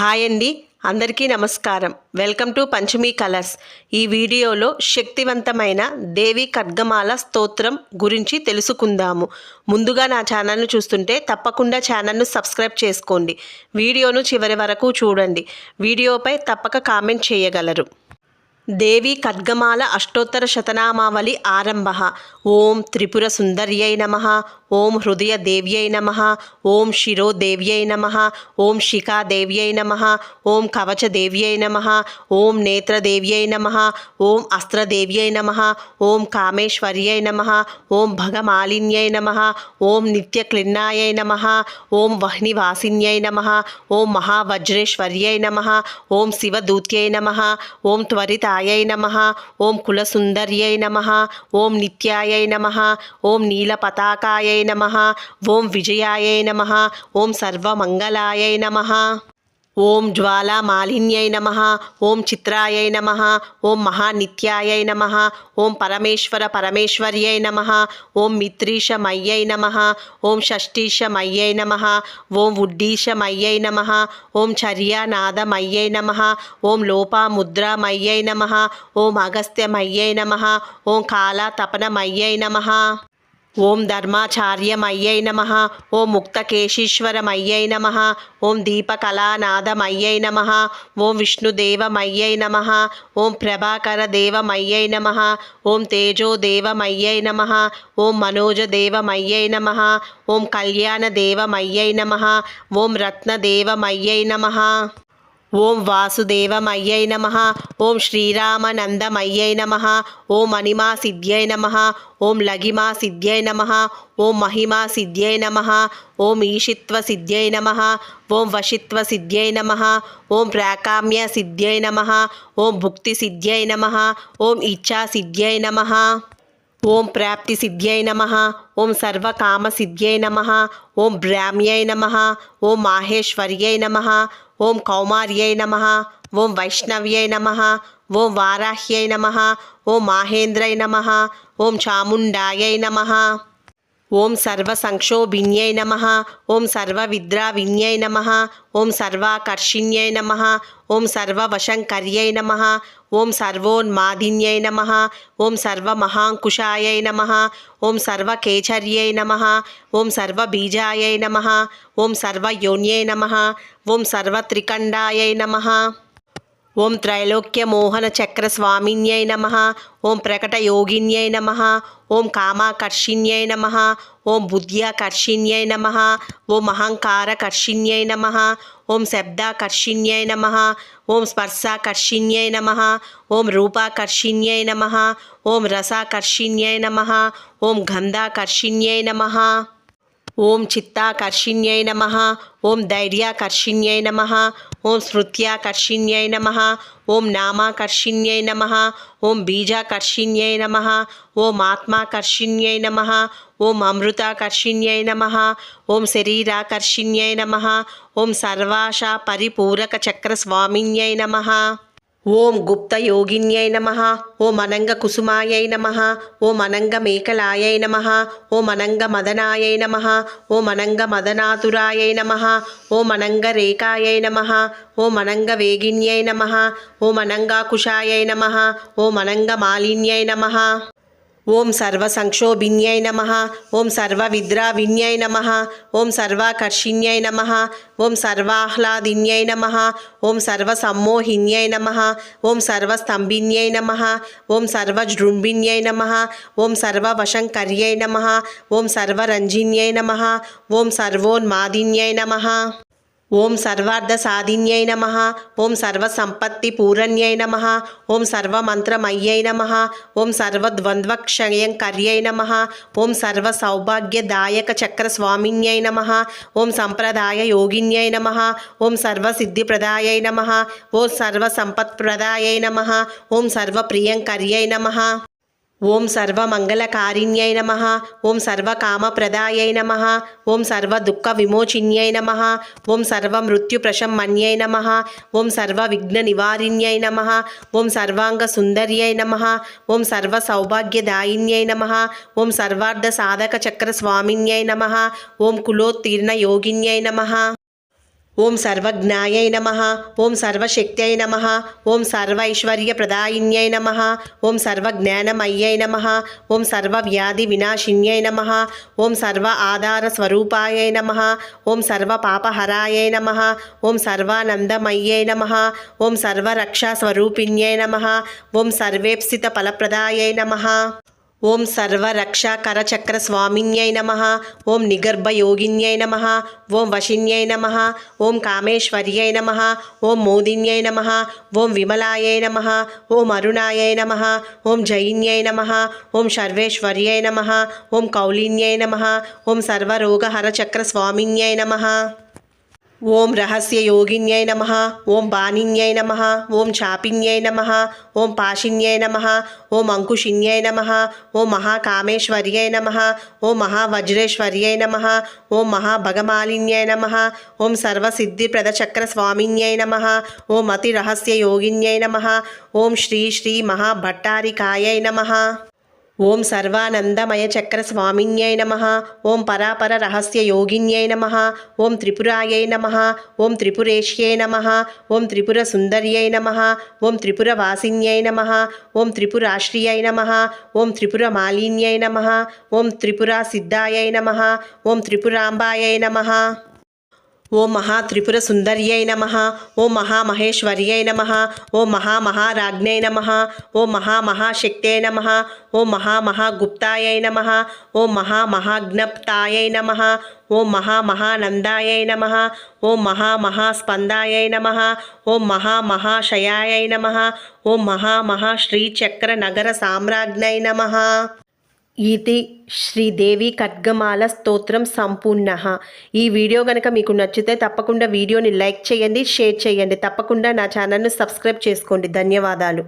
Hi అండి. అందరికీ నమస్కారం. Welcome to Panchami colours. ఈ వీడియోలో శక్తివంతమైన దేవి ఖడ్గమాల స్తోత్రం గురించి తెలుసుకుందాము. ముందుగా నా ఛానల్ను చూస్తుంటే తప్పకుండా ఛానల్ను సబ్స్క్రైబ్ చేసుకోండి. వీడియోను చివరి వరకు చూడండి. వీడియోపై తప్పక కామెంట్ చేయగలరు. దేవి ఖడ్గమాల అష్టోత్తర శతనామావళి ఆరంభ ఓం త్రిపుర సుందర్యై నమ ఓం హృదయ దేవ్యై నమ ఓం శిరో దేవ్యై నమ ఓం శిఖా దేవ్యై నమ ఓం కవచ దేవ్యై నమ ఓం నేత్ర దేవ్యై నమ ఓం అస్త్ర దేవ్యై నమ ఓం కామేశ్వర్యై నమ ఓం భగమాలిన్యై నమ ఓం నిత్య క్లిన్నాయై నమ ఓం వహ్నివాసిన్యై నమ ఓం మహావజ్రేశ్వర్యై నమ ఓం శివదూత్యై నమ ఓం త్వరితాయ నమ. ఓం కులసుందర్యై నమ. ఓం నిత్యాయై నమ. ఓం నీలపతాకాయై నమ. ఓం విజయాయ నమ. ఓం సర్వమంగళాయ నమ. ఓం జ్వాలామాలిన్యై నమ ఓం చిత్రాయై నమ ఓం మహానిత్యాయై నమ ఓం పరమేశ్వర పరమేశ్వర్యై నమ ఓం మిత్రీషమయ్యై నమ ఓం షష్ఠీషమయ్యై నమ ఓం ఉడ్డీషమయ్యై నమ ఓం చర్యానాదమయ్యై నమ ఓం లోపాముద్రామయ్యై నమ ఓం అగస్త్యమయ్యై నమ ఓం కాలాతపనమయ్యై నమ ఓం ధర్మాచార్యమయ్యై నమ. ఓం ముక్తకేశీశ్వరమయ్యై నమ. ఓం దీపకళానాథమయ్యై నమ. ఓం విష్ణుదేవమయ్యై నమ. ఓం ప్రభాకరదేవమయ్యై నమ. ఓం తేజోదేవమయ్యై నమ. ఓం మనోజదేవమయ్యై నమ. ఓం కళ్యాణదేవమయ్యై నమ. ఓం రత్నదేవమయ్యై నమ. ఓం వాసుదేవమయ్యై నమ. ఓం శ్రీరామనందమయ్యై నమ. ఓం మణిమా సిద్ధ్యై నమ. ఓం లఘిమా సిద్ధ్యై నమ. ఓం మహిమా సిద్ధ్యై నమ. ఓం ఈషిత్వ సిద్ధ్యై నమ. ఓం వశిత్వ సిద్ధ్యై నమ. ఓం ప్రాకామ్య సిద్ధ్యై నమ. ఓం భుక్తి సిద్ధ్యై నమ. ఓం ఇచ్ఛా సిద్ధ్యై నమ. ఓం ప్రాప్తి సిద్ధ్యై నమ ఓం సర్వకామ సిద్ధ్యై నమ ఓం బ్రాహ్మ్యై నమ ఓం మాహేశ్వర్యై నమ ఓం కౌమార్యై నమ ఓం వైష్ణవ్యై నమ ఓం వారాహ్యై నమ ఓం మాహేంద్రై నమ ఓం చాముండాయై నమ ఓం సర్వసంక్షోభిన్యై నమ ఓం సర్వవిద్రావిన్యై నమ ఓం సర్వాకర్షిణ్యై నమ ఓం సర్వవశంకర్యై నమ ఓం సర్వోన్మాదిన్యై నమ ఓం సర్వమహాంకుశాయై నమ ఓం సర్వకేచర్యై నమ ఓం సర్వబీజాయై నమ ఓం సర్వయోన్యై నమ ఓం సర్వత్రికండాయై నమ ఓం త్రైలోక్య మోహన చక్ర స్వామిన్యై నమ ఓం ప్రకట యోగిన్యై నమ ఓం కామాకర్షిణ్యై నమ ఓం బుద్ధ్యాకర్షిణ్యై నమ ఓం అహంకారకర్షిణ్యై నమ ఓం శబ్దాకర్షిణ్యై నమ ఓం స్పర్శాకర్షిణ్యై నమ ఓం రూపాకర్షిణ్యై నమ ఓం రసాకర్షిణ్యై నమ ఓం గంధాకర్షిణ్యై నమ ఓం చిత్తాకర్షిణ్యై నమ ఓం ధైర్యాకర్షిణ్యై నమ ఓం స్మృత్యాకర్షిణ్యై నమ ఓం నామాకర్షిణ్యై నమ ఓం బీజాకర్షిణ్యై నమ ఓం ఆత్మాకర్షిణ్యై నమ ఓం అమృతాకర్షిణ్యై నమ ఓం శరీరాకర్షిణ్యై నమ ఓం సర్వాశా పరిపూరక చక్ర స్వామిన్యై నమ ఓం గుప్త యోగిన్యై నమ ఓ మనంగ కుసుమాయై నమ ఓ మనంగ మేకలాయై నమ ఓ మనంగ మదనాయై నమ ఓ మనంగ మదనాతురాయై నమ ఓ మనంగ రేఖాయై నమ ఓ మనంగ వేగిన్యై నమ ఓం అనంగాకుశాయై నమ ఓ మనంగ మాలిన్యై నమ. ఓం సర్వసంక్షోభిన్యై నమ ఓం సర్వవిద్రావిన్యై నమ ఓం సర్వాకర్షిణ్యై నమ ఓం సర్వాహ్లాదిన్యై నమ ఓం సర్వసమ్మోహిన్యై నమ ఓం సర్వస్తంభిన్యై నమ ఓం సర్వజృంభిన్యై నమ ఓం సర్వవశంకర్యై నమ ఓం సర్వరంజిన్యై నమ ఓం సర్వోన్మాదిన్యై నమ ఓం సర్వార్థ సాధిన్యై నమ. ఓం సర్వసంపత్తి పూరణ్యై నమ. ఓం సర్వమంత్రమయ్యై నమ. ఓం సర్వద్వంద్వక్షయంకర్యై నమ. ఓం సర్వ సౌభాగ్యదాయక చక్ర స్వామిన్యై నమ. ఓం సంప్రదాయ యోగిన్యై నమ. ఓం సర్వసిద్ధిప్రదాయై నమ. ఓం సర్వసంపత్ప్రదాయై నమ. ఓం సర్వప్రియంకర్యై నమ. ఓం సర్వమంగళకారిణ్యై నమ. ఓం సర్వకామప్రదాయై నమ. ఓం సర్వదుఃఖ విమోచిన్యై నమ. ఓం సర్వమృత్యుప్రశమన్యై నమ. ఓం సర్వవిఘ్న నివారిణ్యై నమ. ఓం సర్వాంగ సుందర్యై నమ. ఓం సర్వసౌభాగ్యదాయిన్యై నమ. ఓం సర్వార్థ సాధక చక్ర స్వామిన్యై నమ. ఓం కులోత్తీర్ణ యోగిన్యై నమ. ఓం సర్వజ్ఞాయై నమ. ఓం సర్వశక్త్యై నమ. ఓం సర్వైశ్వర్య ప్రదాయిన్యై నమ. ఓం సర్వజ్ఞానమయ్యై నమ. ఓం సర్వవ్యాధి వినాశిన్యై నమ. ఓం సర్వ ఆధార స్వరూపాయై నమ. ఓం సర్వపాపహరాయై నమ. ఓం సర్వానందమయ్యై నమ. ఓం సర్వరక్షా స్వరూపిణ్యై నమ. ఓం సర్వేప్సిత ఫలప్రదాయై నమ. ఓం సర్వరక్షాకర చక్ర స్వామిన్యై నమ ఓం నిగర్భయోగిన్యై నమ ఓం వశిన్యై నమ ఓం కామేశ్వర్యై నమ ఓం మోదిన్యై నమ ఓం విమలాయై నమ ఓం అరుణాయై నమ ఓం జయిన్యై నమ ఓం సర్వేశ్వర్యై నమ ఓం కౌలిన్యై నమ ఓం సర్వరోగహర చక్ర స్వామిన్యై నమ ఓం రహస్య యోగిన్యై నమ ఓం బాణిన్యై నమ ఓం చాపిన్యై నమ ఓం పాశిన్యై నమ ఓం అంకుశిన్యై నమ ఓం మహాకామేశ్వర్యై నమ ఓం మహావజ్రేశ్వర్యై నమ ఓం మహాభగమాలిన్యై నమ ఓం సర్వసిద్ధిప్రదచక్ర స్వామిన్యై నమ ఓం అతిరహస్య యోగిన్యై నమ ఓం శ్రీ శ్రీ మహాభట్టారికాయై నమ ఓం సర్వానందమయ చక్ర స్వామిన్యై నమ. ఓం పరాపర రహస్య యోగిన్యై నమ. ఓం త్రిపురాయై నమ. ఓం త్రిపురేష్యై నమ. ఓం త్రిపుర సుందర్యై నమ. ఓం త్రిపుర వాసిన్యై నమ. ఓం త్రిపురాశ్రియై నమ. ఓం త్రిపుర మాలిన్యై నమ. ఓం త్రిపుర సిద్ధాయై నమ. ఓం త్రిపురాంబాయై నమ. ఓం మహాత్రిపుర సుందర్యై నమ ఓ మహామహేశ్వర్యై నమ ఓ మహామహారాజ్ఞై నమ ఓ మహామహాశక్తే నమ ఓ మహామహాగుప్తాయై నమ ఓ మహామహాజ్ఞప్తాయై నమ ఓం మహామహానందాయై నమ ఓం మహామహాస్పందాయై నమ ఓం మహామహాశయాయై నమ ఓం మహామహాశ్రీచక్రనగర సామ్రాజ్ఞై నమ. ఇది శ్రీదేవి ఖడ్గమాల స్తోత్రం సంపూర్ణ. ఈ వీడియో కనుక మీకు నచ్చితే తప్పకుండా వీడియోని లైక్ చేయండి షేర్ చేయండి. తప్పకుండా నా ఛానల్ను సబ్స్క్రైబ్ చేసుకోండి. ధన్యవాదాలు.